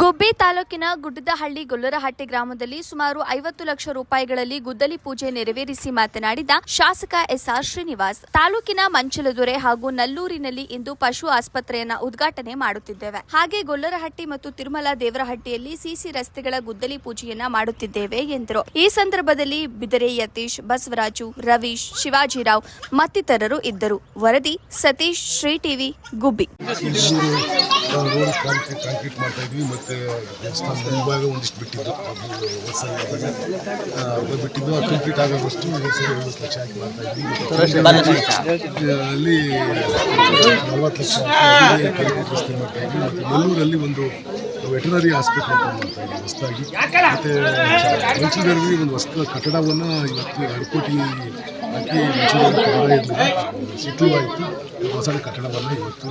ಗುಬ್ಬಿ ತಾಲೂಕಿನ ಗುಡ್ಡದಹಳ್ಳಿ ಗೊಲ್ಲರಹಟ್ಟಿ ಗ್ರಾಮದಲ್ಲಿ ಸುಮಾರು ಐವತ್ತು ಲಕ್ಷ ರೂಪಾಯಿಗಳಲ್ಲಿ ಗುದ್ದಲಿ ಪೂಜೆ ನೆರವೇರಿಸಿ ಮಾತನಾಡಿದ ಶಾಸಕ ಎಸ್ಆರ್ ಶ್ರೀನಿವಾಸ್, ತಾಲೂಕಿನ ಮಂಚಲದೊರೆ ಹಾಗೂ ನಲ್ಲೂರಿನಲ್ಲಿ ಇಂದು ಪಶು ಆಸ್ಪತ್ರೆಯನ್ನ ಉದ್ಘಾಟನೆ ಮಾಡುತ್ತಿದ್ದೇವೆ. ಹಾಗೆ ಗೊಲ್ಲರಹಟ್ಟಿ ಮತ್ತು ತಿರುಮಲ ದೇವರಹಟ್ಟಿಯಲ್ಲಿ ಸಿಸಿ ರಸ್ತೆಗಳ ಗುದ್ದಲಿ ಪೂಜೆಯನ್ನ ಮಾಡುತ್ತಿದ್ದೇವೆ ಎಂದರು. ಈ ಸಂದರ್ಭದಲ್ಲಿ ಬಿದರೆ ಯತೀಶ್, ಬಸವರಾಜು, ರವೀಶ್, ಶಿವಾಜಿರಾವ್ ಮತ್ತಿತರರು ಇದ್ದರು. ವರದಿ ಸತೀಶ್, ಶ್ರೀ ಟಿವಿ, ಗುಬ್ಬಿ. ಮತ್ತು ಮುಂಭಾಗ ಒಂದಿಷ್ಟು ಬಿಟ್ಟಿದ್ದು. ಅದು ಬಿಟ್ಟಿದ್ದು ಅದು ಕಂಪ್ಲೀಟ್ ಆಗೋವಷ್ಟು ಒಂದು ಸರಿ ಐವತ್ತು ಲಕ್ಷ ಹಾಕಿ ಅಲ್ಲಿ ನಲವತ್ತು ಲಕ್ಷ ರಸ್ತೆ ಮತ್ತು ನೆಲ್ಲೂರಲ್ಲಿ ಒಂದು ವೆಟನರಿ ಹಾಸ್ಪಿಟಲ್ ಓಪನ್ ಮಾಡ್ತಾ ಇದ್ದೀವಿ ಹೊಸದಾಗಿ. ಮತ್ತು ಮಂಚೂರಲ್ಲಿ ಒಂದು ಹೊಸ ಕಟ್ಟಡವನ್ನು ಇವತ್ತು ಎರಡು ಕೋಟಿ ಹಾಕಿ ಕಟ್ಟಡ ಇರಲಿಲ್ಲ. ಆಯಿತು. ಹೊಸ ಕಟ್ಟಡವನ್ನು ಇವತ್ತು.